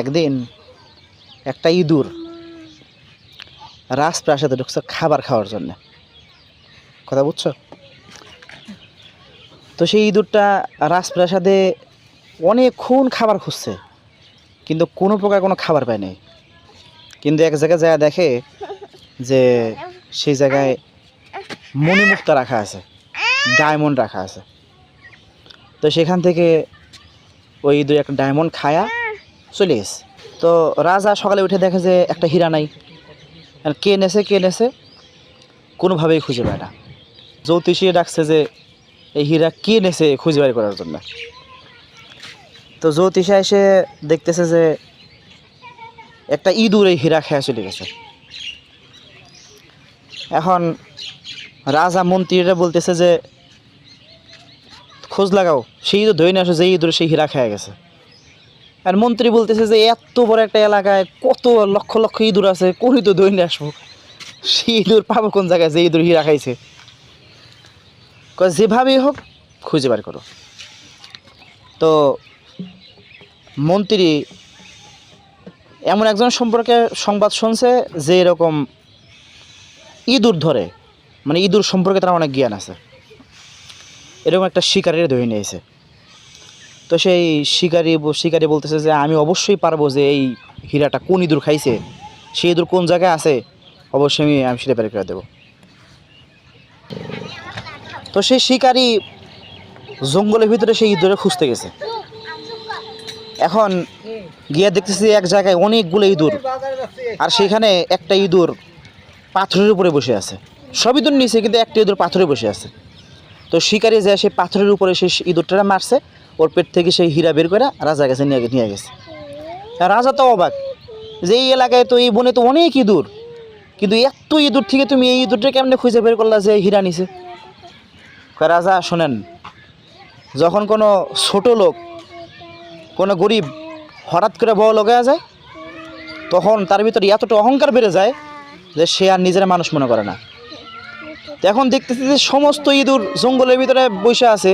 একদিন একটা ইঁদুর রাজপ্রাসাদে ঢুকছে খাবার খাওয়ার জন্য। কথা বুঝছ? তো সেই ইঁদুরটা রাজপ্রাসাদে অনেকক্ষণ খাবার খুঁজছে, কিন্তু কোনো প্রকার কোনো খাবার পায় নাই। কিন্তু এক জায়গায় যায় দেখে যে সেই জায়গায় মণিমুক্তা রাখা আছে, ডায়মন্ড রাখা আছে। তো সেখান থেকে ওই ইঁদুর একটা ডায়মন্ড খায়া চলে গেছে। তো রাজা সকালে উঠে দেখে যে একটা হীরা নাই। কে নেছে কে নেছে, কোনোভাবেই খুঁজে পায় না। জ্যোতিষী ডাকছে যে, এই হীরা কে নেছে খুঁজে বের করার জন্য? তো জ্যোতিষা এসে দেখতেছে যে, একটা ইঁদুর এই হীরা খেয়া চলে গেছে। এখন রাজা মন্ত্রীরা বলতেছে যে, খোঁজ লাগাও, সেই ইঁদুর ধরে নিয়ে আসো যে ইঁদুর সেই হীরা খেয়ে গেছে। আর মন্ত্রী বলতেছে যে এত বড় একটা এলাকায় কত লক্ষ লক্ষ ইঁদুর আছে কোনই তো ধরে নিয়ে আসব? সেই ইঁদুর পাবো কোন জায়গায়? যে ইঁদুর হীরা খাইছে। যেভাবেই হোক, খুঁজে বার করো। তো মন্ত্রী এমন একজন সম্পর্কে সংবাদ শুনছে যে এরকম ইঁদুর ধরে মানে ইঁদুর সম্পর্কে তার অনেক জ্ঞান আছে। এরকম একটা শিকারের ধরে নিয়েছে তো সেই শিকারি শিকারি বলতেছে যে, আমি অবশ্যই পারব যে এই হীরাটা কোন ইঁদুর খাইছে, সেই ইঁদুর কোন জায়গায় আছে, অবশ্যই আমি আমি সেটা বের করে দেবো। তো সেই শিকারি জঙ্গলের ভিতরে সেই ইঁদুরে খুঁজতে গেছে। এখন গিয়ে দেখতেছি এক জায়গায় অনেকগুলো ইঁদুর, আর সেখানে একটা ইঁদুর পাথরের উপরে বসে আছে। সব ইঁদুর নিচে, কিন্তু একটা ইঁদুর পাথরে বসে আছে। তো শিকারি যায় সেই পাথরের উপরে সেই ইঁদুরটা মারছে ওর পেট থেকে সেই হীরা বের করে রাজার কাছে নিয়ে নিয়ে গেছে। রাজা তো অবাক, যে এই এলাকায় তো, এই বনে তো অনেক ইঁদুর। কিন্তু এত ইঁদুর থেকে তুমি এই ইঁদুরটা কেমনে খুঁজে বের করলা যে হীরা নিছে? রাজা, শোনেন, যখন কোনো ছোট লোক, কোনো গরিব হঠাৎ করে বড় লোক হয়ে যায়, তখন তার ভিতরে এতটা অহংকার বেড়ে যায় যে সে আর নিজের মানুষ মনে করে না। এখন দেখতেছি যে সমস্ত ইঁদুর জঙ্গলের ভিতরে বসে আছে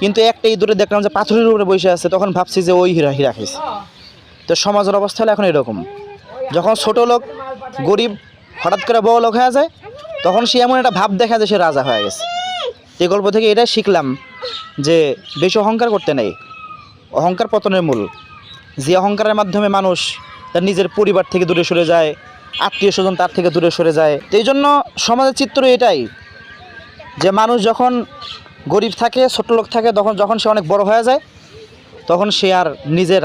কিন্তু একটা ইঁদুরে দেখলাম যে পাথরের উপরে বসে আছে, তখন ভাবছি যে ওই হীরা হীরা খাইছে। তো সমাজের অবস্থা হলো এখন এরকম। যখন ছোট লোক, গরিব, হঠাৎ করে বড় লোক হয়ে যায়, তখন সে এমন একটা ভাব দেখা যায় সে রাজা হয়ে গেছে। এই গল্প থেকে এটাই শিখলাম যে বেশি অহংকার করতে নেই। অহংকার পতনের মূল। যে অহংকারের মাধ্যমে মানুষ তার নিজের পরিবার থেকে দূরে সরে যায়, আত্মীয় স্বজন তার থেকে দূরে সরে যায়। তো এই জন্য সমাজের চিত্র এটাই যে মানুষ যখন গরিব থাকে, ছোট লোক থাকে, তখন যখন সে অনেক বড় হয়ে যায়, তখন সে আর নিজের